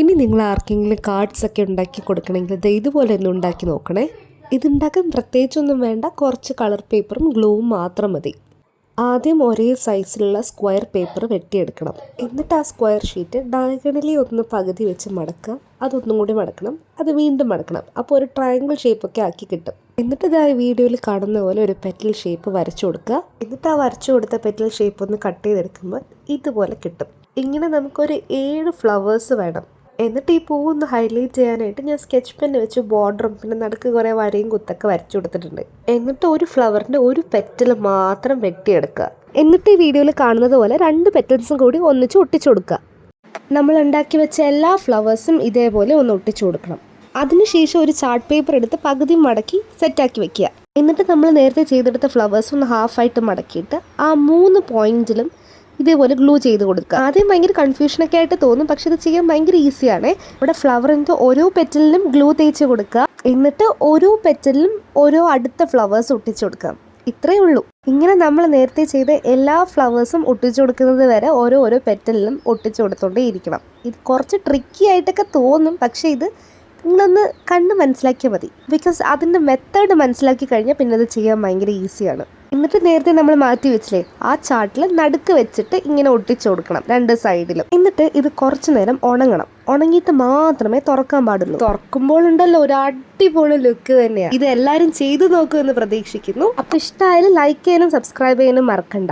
ഇനി നിങ്ങൾ ആർക്കെങ്കിലും കാർഡ്സ് ഒക്കെ ഉണ്ടാക്കി കൊടുക്കണമെങ്കിൽ ദേ ഇതുപോലെ ഒന്ന് ഉണ്ടാക്കി നോക്കണേ. ഇതുണ്ടാക്കാൻ പ്രത്യേകിച്ചൊന്നും വേണ്ട കുറച്ച് കളർ പേപ്പറും ഗ്ലൂവും മാത്രം മതി. ആദ്യം ഒരേ സൈസിലുള്ള സ്ക്വയർ പേപ്പർ വെട്ടിയെടുക്കണം. എന്നിട്ട് ആ സ്ക്വയർ ഷീറ്റ് ഡയഗണലി ഒന്ന് പകുതി വെച്ച് മടക്കുക. അതൊന്നും കൂടി മടക്കണം. അത് വീണ്ടും മടക്കണം. അപ്പോൾ ഒരു ട്രയാങ്കിൾ ഷേപ്പൊക്കെ ആക്കി കിട്ടും. എന്നിട്ട് ഇതാ വീഡിയോയിൽ കാണുന്ന പോലെ ഒരു പെറ്റൽ ഷേപ്പ് വരച്ചു കൊടുക്കുക. എന്നിട്ട് ആ വരച്ചു കൊടുത്ത പെറ്റൽ ഷേപ്പ് ഒന്ന് കട്ട് ചെയ്തെടുക്കുമ്പോൾ ഇതുപോലെ കിട്ടും. ഇങ്ങനെ നമുക്കൊരു ഏഴ് ഫ്ലവേഴ്സ് വേണം. എന്നിട്ട് ഈ പൂവൊന്ന് ഹൈലൈറ്റ് ചെയ്യാനായിട്ട് ഞാൻ സ്കെച്ച് പെൻ വെച്ച് ബോർഡറും പിന്നെ നടുക്ക് കുറേ വരയും കുത്തൊക്കെ വരച്ചു കൊടുത്തിട്ടുണ്ട്. എന്നിട്ട് ഒരു ഫ്ലവറിന്റെ ഒരു പെറ്റൽ മാത്രം വെട്ടിയെടുക്കുക. എന്നിട്ട് ഈ വീഡിയോയിൽ കാണുന്നത് പോലെ രണ്ട് പെറ്റൽസും കൂടി ഒന്നിച്ച് ഒട്ടിച്ചു കൊടുക്കുക. നമ്മൾ ഉണ്ടാക്കി വെച്ച എല്ലാ ഫ്ലവേഴ്സും ഇതേപോലെ ഒന്ന് ഒട്ടിച്ചു കൊടുക്കണം. അതിനുശേഷം ഒരു ചാർട്ട് പേപ്പർ എടുത്ത് പകുതി മടക്കി സെറ്റാക്കി വെക്കുക. എന്നിട്ട് നമ്മൾ നേരത്തെ ചെയ്തെടുത്ത ഫ്ലവേഴ്സ് ഒന്ന് ഹാഫായിട്ട് മടക്കിയിട്ട് ആ മൂന്ന് പോയിന്റിലും ഇതേപോലെ ഗ്ലൂ ചെയ്ത് കൊടുക്കുക. ആദ്യം ഭയങ്കര കൺഫ്യൂഷനൊക്കെ ആയിട്ട് തോന്നും. പക്ഷെ ഇത് ചെയ്യാൻ ഭയങ്കര ഈസിയാണ് ഇവിടെ ഫ്ലവറിന്റെ ഓരോ പെറ്റലിലും ഗ്ലൂ തേച്ച് കൊടുക്കുക. എന്നിട്ട് ഓരോ പെറ്റലിലും ഓരോ അടുത്ത ഫ്ലവേഴ്സ് ഒട്ടിച്ചു കൊടുക്കുക. ഇത്രയേ ഉള്ളൂ. ഇങ്ങനെ നമ്മൾ നേരത്തെ ചെയ്ത എല്ലാ ഫ്ലവേഴ്സും ഒട്ടിച്ചു കൊടുക്കുന്നത് വരെ ഓരോ ഓരോ പെറ്റലിലും ഒട്ടിച്ചു കൊടുത്തോണ്ടേ ഇരിക്കണം. ഇത് കുറച്ച് ട്രിക്കി ആയിട്ടൊക്കെ തോന്നും. പക്ഷേ ഇത് നിങ്ങളൊന്ന് കണ്ട് മനസ്സിലാക്കിയാൽ മതി. ബിക്കോസ് അതിന്റെ മെത്തേഡ് മനസ്സിലാക്കി കഴിഞ്ഞാൽ പിന്നെ അത് ചെയ്യാൻ ഭയങ്കര ഈസിയാണ് എന്നിട്ട് നേരത്തെ നമ്മൾ മാറ്റി വെച്ചില്ലേ ആ ചാട്ടിൽ നടുക്ക് വെച്ചിട്ട് ഇങ്ങനെ ഒട്ടിച്ചു കൊടുക്കണം രണ്ട് സൈഡിലും എന്നിട്ട് ഇത് കുറച്ചു നേരം ഉണങ്ങണം. ഉണങ്ങിയിട്ട് മാത്രമേ തുറക്കാൻ പാടുള്ളൂ. തുറക്കുമ്പോൾ ഉണ്ടല്ലോ ഒരു അടിപൊളി ലുക്ക് തന്നെയാണ് ഇത് എല്ലാവരും ചെയ്തു നോക്കുമെന്ന് പ്രതീക്ഷിക്കുന്നു. അപ്പോൾ ഇഷ്ടമായാലും ലൈക്ക് ചെയ്യാനും സബ്സ്ക്രൈബ് ചെയ്യാനും മറക്കണ്ട.